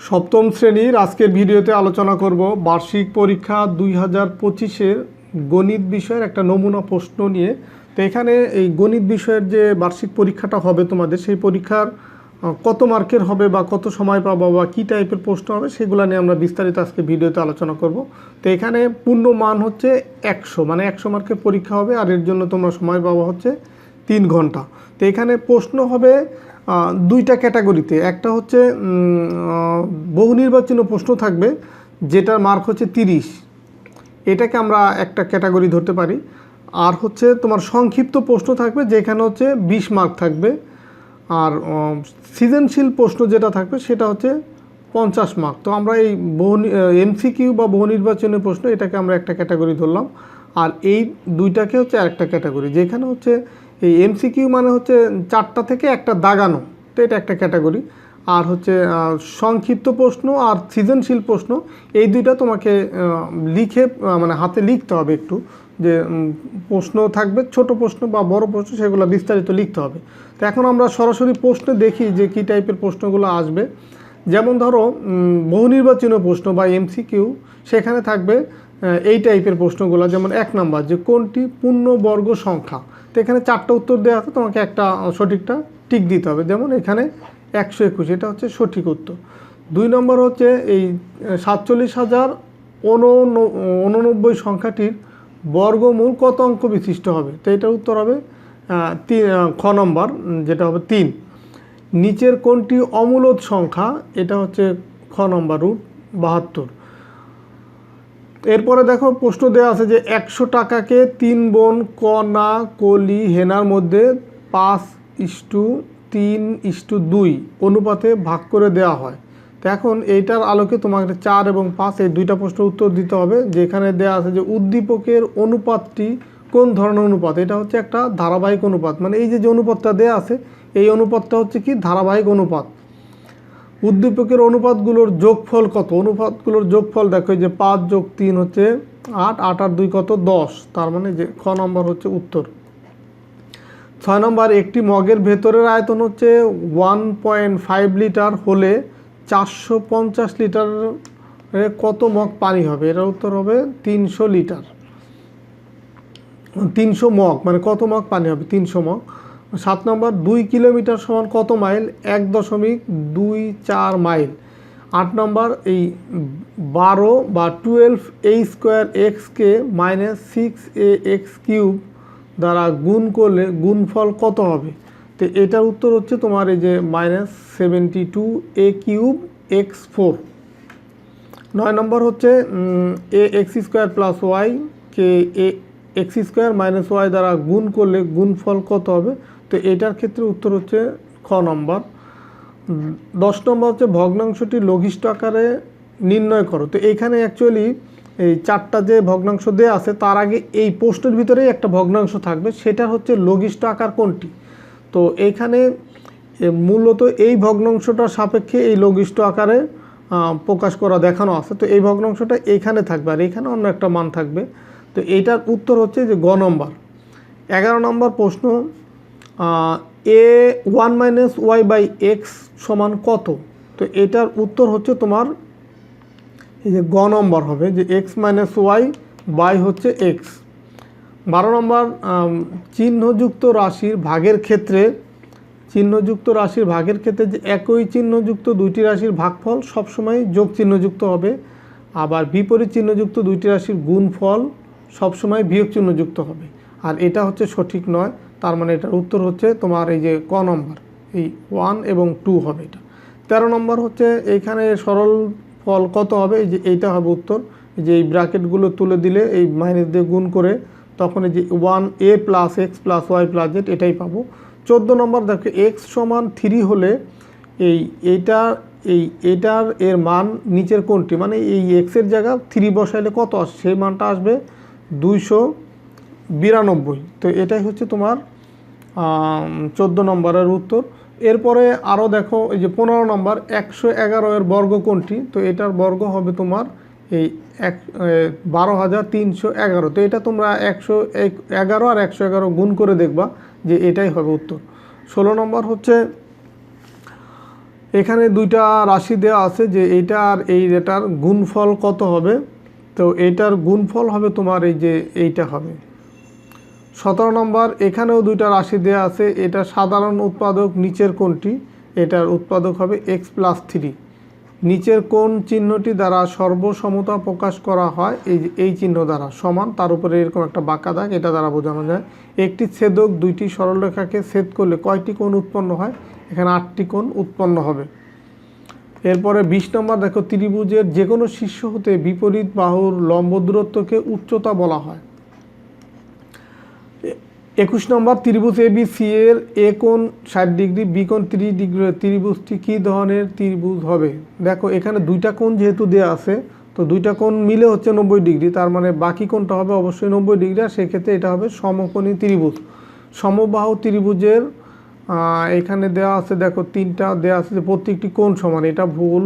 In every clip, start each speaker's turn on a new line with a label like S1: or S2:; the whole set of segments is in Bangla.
S1: সপ্তম শ্রেণির আজকের ভিডিওতে আলোচনা করব বার্ষিক পরীক্ষা দুই হাজার পঁচিশের গণিত বিষয়ের একটা নমুনা প্রশ্ন নিয়ে। তো এখানে এই গণিত বিষয়ের যে বার্ষিক পরীক্ষাটা হবে তোমাদের, সেই পরীক্ষার কত মার্কের হবে বা কত সময় পাবো বা কী টাইপের প্রশ্ন হবে সেগুলো নিয়ে আমরা বিস্তারিত আজকে ভিডিওতে আলোচনা করব। তো এখানে পূর্ণ মান হচ্ছে একশো মানে একশো মার্কের পরীক্ষা হবে আর এর জন্য তোমরা সময় পাবো হচ্ছে তিন ঘণ্টা। তো এখানে প্রশ্ন হবে দুইটা ক্যাটাগরিতে। একটা হচ্ছে বহু নির্বাচনীয় প্রশ্ন থাকবে, যেটার মার্ক হচ্ছে তিরিশ। এটাকে আমরা একটা ক্যাটাগরি ধরতে পারি। আর হচ্ছে তোমার সংক্ষিপ্ত প্রশ্ন থাকবে, যেখানে হচ্ছে বিশ মার্ক থাকবে। আর সৃজনশীল প্রশ্ন যেটা থাকবে, সেটা হচ্ছে পঞ্চাশ মার্ক। তো আমরা এই বহু এমসিকিউ বা বহু নির্বাচনের প্রশ্ন, এটাকে আমরা একটা ক্যাটাগরি ধরলাম। আর এই দুইটাকে হচ্ছে আরেকটা ক্যাটাগরি, যেখানে হচ্ছে এই এমসিকিউ মানে হচ্ছে চারটা থেকে একটা দাগানো। তো এটা একটা ক্যাটাগরি। আর হচ্ছে সংক্ষিপ্ত প্রশ্ন আর সৃজনশীল প্রশ্ন এই দুইটা তোমাকে লিখে মানে হাতে লিখতে হবে একটু। যে প্রশ্ন থাকবে ছোট প্রশ্ন বা বড় প্রশ্ন সেগুলো বিস্তারিত লিখতে হবে। তো এখন আমরা সরাসরি প্রশ্নে দেখি যে কী টাইপের প্রশ্নগুলো আসবে। যেমন ধরো উম, বহু নির্বাচনীয় প্রশ্ন বা এমসিকিউ সেখানে থাকবে এই টাইপের প্রশ্নগুলো, যেমন এক নাম্বার, যে কোনটি পূর্ণবর্গ সংখ্যা? তো এখানে চারটা উত্তর দেওয়া আছে, তোমাকে একটা সঠিকটা টিক দিতে হবে। যেমন এখানে একশো একুশ, এটা হচ্ছে সঠিক উত্তর। দুই নম্বর হচ্ছে এই সাতচল্লিশ হাজার উননব্বই সংখ্যাটির বর্গমূল কত অঙ্ক বিশিষ্ট হবে? তো এটার উত্তর হবে তিন খ নম্বর, যেটা হবে তিন। নিচের কোনটি অমূলত সংখ্যা? এটা হচ্ছে খ নম্বর রুট বাহাত্তর। এরপরে দেখো প্রশ্ন দেওয়া আছে যে একশো টাকাকে তিন বোন কণা কলি হেনার মধ্যে পাঁচ ইস্টু তিন ইস্টু দুই অনুপাতে ভাগ করে দেওয়া হয়। তো এখন এইটার আলোকে তোমাকে চার এবং পাঁচ, এই দুইটা প্রশ্নের উত্তর দিতে হবে। যেখানে দেওয়া আছে যে উদ্দীপকের অনুপাতটি কোন ধরনের অনুপাত? এটা হচ্ছে একটা ধারাবাহিক অনুপাত। মানে এই যে যে অনুপাতটা দেওয়া আছে, এই অনুপাতটা হচ্ছে কি? ধারাবাহিক অনুপাত। উদ্দীপকের অনুপাতগুলোর যোগফল কত? অনুপাতগুলোর যোগফল দেখো যে পাঁচ যোগ তিন হচ্ছে আট আট আর দুই কত? দশ। তার মানে যে খ নম্বর হচ্ছে উত্তর। ছয় নম্বর, একটি মগের ভেতরের আয়তন হচ্ছে ওয়ান পয়েন্ট ফাইভ লিটার হলে চারশো পঞ্চাশ লিটারে কত মগ পানি হবে? এটার উত্তর হবে তিনশো লিটার। তিনশো মগ মানে কত মগ পানি হবে? তিনশো মগ। সাত নম্বর, দুই কিলোমিটার সমান কত মাইল? এক দশমিক দুই চার মাইল। আট নম্বর, এই বারো বা টুয়েলভ এ স্কোয়ার এক্সকে minus six A X cube দ্বারা গুণ করলে গুণফল কত হবে? তো এটার উত্তর হচ্ছে তোমার এই যে minus seventy two A cube X four. নয় নম্বর হচ্ছে A X square plus Y K A X square minus Y দ্বারা গুণ করলে গুণফল কত হবে? তো এটার ক্ষেত্রে উত্তর হচ্ছে খ নম্বর। দশ নম্বর হচ্ছে ভগ্নাংশটি লঘিষ্ঠ আকারে নির্ণয় করো। তো এখানে অ্যাকচুয়ালি এই চারটা যে ভগ্নাংশ দেওয়া আছে, তার আগে এই প্রশ্নের ভিতরেই একটা ভগ্নাংশ থাকবে, সেটা হচ্ছে লঘিষ্ঠ আকার কোনটি? তো এইখানে মূলত এই ভগ্নাংশটার সাপেক্ষে এই লঘিষ্ঠ আকারে প্রকাশ করা দেখানো আছে। তো এই ভগ্নাংশটা এইখানে থাকবে আর এইখানে অন্য একটা মান থাকবে। তো এইটার উত্তর হচ্ছে যে গ নম্বর। এগারো নম্বর প্রশ্ন A one minus Y by X সমান কত? তো এটার উত্তর হচ্ছে তোমার এই যে গ নম্বর হবে, যে এক্স মাইনাস ওয়াই বাই হচ্ছে এক্স। বারো নম্বর চিহ্নযুক্ত রাশির ভাগের ক্ষেত্রে, চিহ্নযুক্ত রাশির ভাগের ক্ষেত্রে যে একই চিহ্নযুক্ত দুইটি রাশির ভাগফল সবসময় যোগ চিহ্নযুক্ত হবে, আবার বিপরীত চিহ্নযুক্ত দুইটি রাশির গুণফল সবসময় বিয়োগ চিহ্নযুক্ত হবে। আর এটা হচ্ছে সঠিক নয় তার মানে এটার উত্তর হচ্ছে তোমার এই যে ক নম্বর, এই ওয়ান এবং টু হবে এটা। তেরো নম্বর হচ্ছে এইখানে সরল ফল কত হবে? এই যে এইটা হবে উত্তর। যে এই ব্র্যাকেটগুলো তুলে দিলে এই মাইনাস দিয়ে গুণ করে তখন এই যে one A plus X plus Y plus Z এটাই পাবো। চোদ্দ নম্বর দেখো এক্স সমান থ্রি হলে এই এইটা, এই এটার এর মান নিচের কোনটি? মানে এই এক্সের জায়গা থ্রি বসাইলে কত আসে? সেই মানটা আসবে দুইশো বিরানব্বই। তো এটাই হচ্ছে তোমার চোদ্দ নম্বরের উত্তর। এরপরে আরও দেখো, এই যে পনেরো নম্বর, একশো এগারো এর বর্গ কোনটি? তো এটার বর্গ হবে তোমার এই এক বারো হাজার তিনশো এগারো। তো এটা তোমরা একশো এক- এগারো আর একশো এগারো গুণ করে দেখবা যে এটাই হবে উত্তর। ষোলো নম্বর হচ্ছে, এখানে দুইটা রাশি দেওয়া আছে যে এইটা আর এই এটার গুণফল কত হবে? তো এইটার গুণফল হবে তোমার এই যে এইটা হবে। সতেরো নম্বর, এখানেও দুইটা রাশি দেওয়া আছে। এটা সাধারণ উৎপাদক নিচের কোনটি এটার উৎপাদক হবে এক্স প্লাস থ্রি নিচের কোন চিহ্নটি দ্বারা সর্বসমতা প্রকাশ করা হয় এই এই চিহ্ন দ্বারা, সমান। তার উপরে এরকম একটা বাঁকা দাগ, এটা দ্বারা বোঝানো যায়। একটি ছেদক দুইটি সরলরেখাকে ছেদ করলে কয়টি কোণ উৎপন্ন হয়? এখানে আটটি কোণ উৎপন্ন হবে। এরপরে বিশ নম্বর, দেখো, ত্রিভুজের যে কোনো শীর্ষ হতে বিপরীত বাহুর লম্ব দূরত্বকে উচ্চতা বলা হয়। একুশ নম্বর ত্রিভুজ এ বি সি এর এ কোণ ষাট ডিগ্রি বি কোণ তিরিশ ডিগ্রি ত্রিভুজটি কী ধরনের ত্রিভুজ হবে? দেখো, এখানে দুইটা কোণ যেহেতু দেওয়া আছে, তো দুইটা কোণ মিলে হচ্ছে নব্বই ডিগ্রি, তার মানে বাকি কোণটা হবে অবশ্যই নব্বই ডিগ্রি, আর সেক্ষেত্রে এটা হবে সমকোণী ত্রিভুজ। সমবাহু ত্রিভুজের এখানে দেওয়া আছে, দেখো, তিনটা দেওয়া আছে যে প্রত্যেকটি কোণ সমান, এটা ভুল।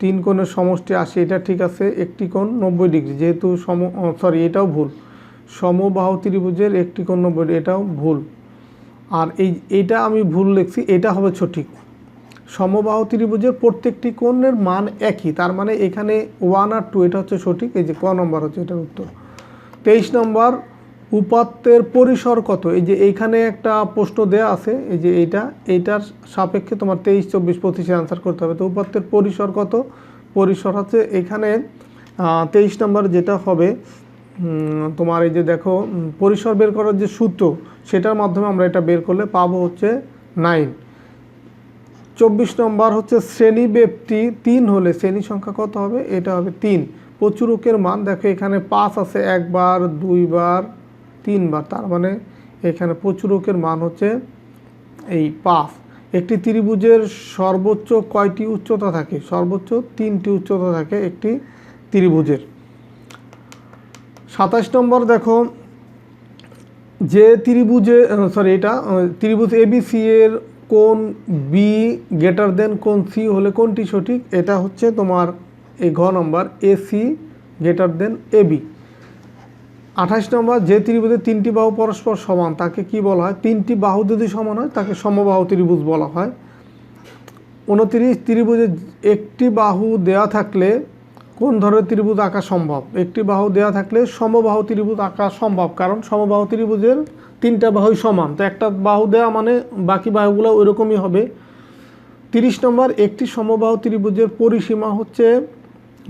S1: তিন কোণের সমষ্টি আসে এটা ঠিক আছে, একটি কোণ নব্বই ডিগ্রি, যেহেতু সম সরি এটাও ভুল। সমবাহু ত্রিভুজের একটি নব্বই ডিগ্রি, এটাও ভুল। আর এই এইটা আমি ভুল লিখছি এটা হবে সঠিক। সমবাহু ত্রিভুজের প্রত্যেকটি কোণের মান একই তার মানে এখানে ওয়ান আর টু এটা হচ্ছে সঠিক এই যে ক নম্বর হচ্ছে এটার উত্তর। তেইশ নম্বর উপাত্তের পরিসর কত? এই যে এইখানে একটা প্রশ্ন দেয়া আছে এই যে এইটা এইটার সাপেক্ষে তোমার তেইশ চব্বিশ পঁচিশে আনসার করতে হবে। তো উপাত্তের পরিসর কত? পরিসর হচ্ছে এখানে তেইশ নম্বর যেটা হবে তোমার এই যে দেখো পরিসর বের করার যে সূত্র, সেটার মাধ্যমে আমরা এটা বের করলে পাবো হচ্ছে নাইন চব্বিশ নম্বর হচ্ছে শ্রেণি ব্যক্তি তিন হলে শ্রেণি সংখ্যা কত হবে? এটা হবে তিন। প্রচুরকের মান, দেখো এখানে পাঁচ আছে একবার, দুইবার, তিনবার, তার মানে এখানে প্রচুরকের মান হচ্ছে এই পাঁচ। একটি ত্রিভুজের সর্বোচ্চ কয়টি উচ্চতা থাকে? সর্বোচ্চ তিনটি উচ্চতা থাকে একটি ত্রিভুজের। সাতাশ নম্বর দেখো, যে ত্রিভুজে সরি এটা ত্রিভুজ এবিসি এর কোন বি গ্রেটার দেন কোন সি হলে কোনটি সঠিক? এটা হচ্ছে তোমার এই ঘ number AC greater than AB আঠাশ নম্বর, যে ত্রিভুজের তিনটি বাহু পরস্পর সমান, তাকে কি বলা হয়? তিনটি বাহু যদি সমান হয়, তাকে সমবাহু ত্রিভুজ বলা হয়। উনত্রিশ, ত্রিভুজে একটি বাহু দেয়া থাকলে কোন ধরনের ত্রিভুজ আঁকা সম্ভব? একটি বাহু দেয়া থাকলে সমবাহু ত্রিভুজ আঁকা সম্ভব, কারণ সমবাহু ত্রিভুজের তিনটা বাহুই সমান। তো একটা বাহু দেয়া মানে বাকি বাহুগুলো ওইরকমই হবে। তিরিশ নম্বর, একটি সমবাহু ত্রিভুজের পরিসীমা হচ্ছে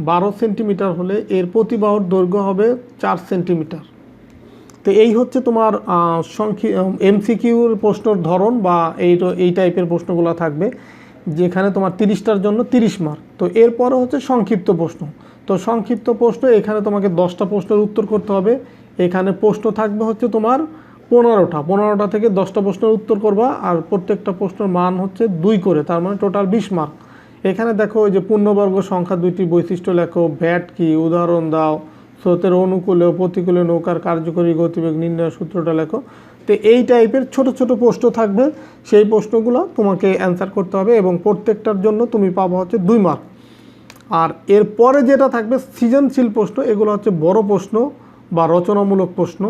S1: বারো সেন্টিমিটার হলে এর প্রতি বাহুর দৈর্ঘ্য হবে চার সেন্টিমিটার। তো এই হচ্ছে তোমার সংখ্যি এমসিকিউর প্রশ্নর ধরন বা এই এই টাইপের প্রশ্নগুলো থাকবে। যেখানে তোমার তিরিশটার জন্য তিরিশ মার্ক। তো এরপরে হচ্ছে সংক্ষিপ্ত প্রশ্ন। তো সংক্ষিপ্ত প্রশ্ন, এখানে তোমাকে দশটা প্রশ্নের উত্তর করতে হবে। এখানে প্রশ্ন থাকবে হচ্ছে তোমার পনেরোটা। পনেরোটা থেকে দশটা প্রশ্নের উত্তর করবা আর প্রত্যেকটা প্রশ্নের মান হচ্ছে দুই করে, তার মানে টোটাল বিশ মার্ক। এখানে দেখো ওই যে পূর্ণবর্গ সংখ্যা দুইটি বৈশিষ্ট্য লেখো ভ্যাট কি, উদাহরণ দাও স্রোতের অনুকূলে ও প্রতিকূলে নৌকার কার্যকরী গতিবেগ নির্ণয় সূত্রটা লেখো। তো এই টাইপের ছোট ছোট প্রশ্ন থাকবে। সেই প্রশ্নগুলো তোমাকে অ্যান্সার করতে হবে এবং প্রত্যেকটার জন্য তুমি পাবো হচ্ছে দুই মার্ক আর এরপরে যেটা থাকবে সৃজনশীল প্রশ্ন, এগুলো হচ্ছে বড় প্রশ্ন বা রচনামূলক প্রশ্ন।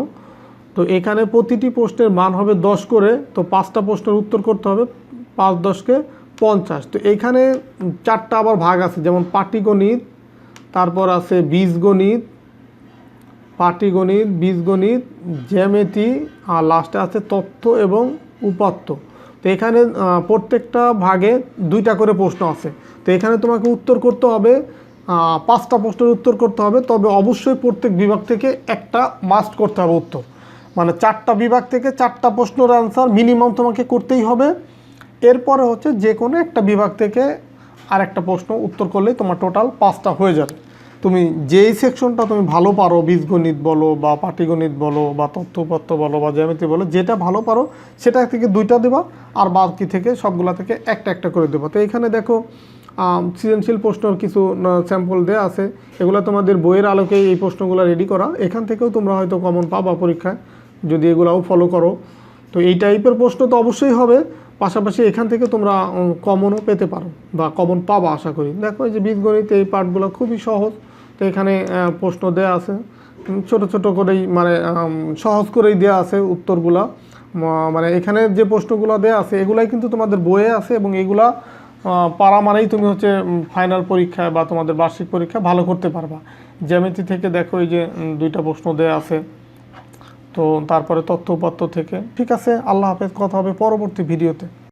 S1: তো এখানে প্রতিটি প্রশ্নের মান হবে দশ করে, তো পাঁচটা প্রশ্নের উত্তর করতে হবে পাঁচ দশকে পঞ্চাশ। তো এইখানে চারটা আবার ভাগ আছে, যেমন পাটিগণিত, তারপর আছে বীজগণিত পাটিগণিত বীজগণিত জ্যামিতি, আর লাস্টে আছে তথ্য এবং উপাত্ত। তো এখানে প্রত্যেকটা ভাগে দুইটা করে প্রশ্ন আছে। তো এখানে তোমাকে উত্তর করতে হবে পাঁচটা প্রশ্নের উত্তর করতে হবে, তবে অবশ্যই প্রত্যেক বিভাগ থেকে একটা মাস্ট করতে হবে উত্তর। মানে চারটা বিভাগ থেকে চারটা প্রশ্নের অ্যান্সার মিনিমাম তোমাকে করতেই হবে। এরপরে হচ্ছে যে কোনো একটা বিভাগ থেকে আর একটা প্রশ্ন উত্তর করলেই তোমার টোটাল পাঁচটা হয়ে যাবে। তুমি যেই সেকশনটা তুমি ভালো পারো, বীজগণিত বলো বা পাটিগণিত বলো বা তথ্যপত্র বলো বা জ্যামিতি বলো, যেটা ভালো পারো সেটা থেকে দুইটা দেবা আর বাকি থেকে সবগুলা থেকে একটা একটা করে দেবো। তো এখানে দেখো সৃজনশীল প্রশ্নর কিছু স্যাম্পল দেওয়া আছে। এগুলো তোমাদের বইয়ের আলোকে এই প্রশ্নগুলো রেডি করা। এখান থেকেও তোমরা হয়তো কমন পাবা পরীক্ষায়, যদি এগুলাও ফলো করো। তো এই টাইপের প্রশ্ন তো অবশ্যই হবে। পাশাপাশি এখান থেকে তোমরা কমনও পেতে পারো বা কমন পাবা আশা করি। দেখো এই যে বীজগণিত, এই পার্টগুলো খুবই সহজ। তো এখানে প্রশ্ন দেয়া আছে। ছোট ছোট করেই মানে সহজ করেই দেয়া আছে উত্তরগুলা। মানে এখানে যে প্রশ্নগুলো দেয়া আছে, এগুলাই কিন্তু তোমাদের বইয়ে আছে এবং এগুলা পারা মানেই তুমি হচ্ছে ফাইনাল পরীক্ষায় বা তোমাদের বার্ষিক পরীক্ষা ভালো করতে পারবা। জ্যামিতি থেকে দেখো এই যে দুইটা প্রশ্ন দেওয়া আছে। তো তারপরে তথ্য উপাত্ত থেকে। ঠিক আছে আল্লাহ হাফেজ কথা হবে পরবর্তী ভিডিওতে।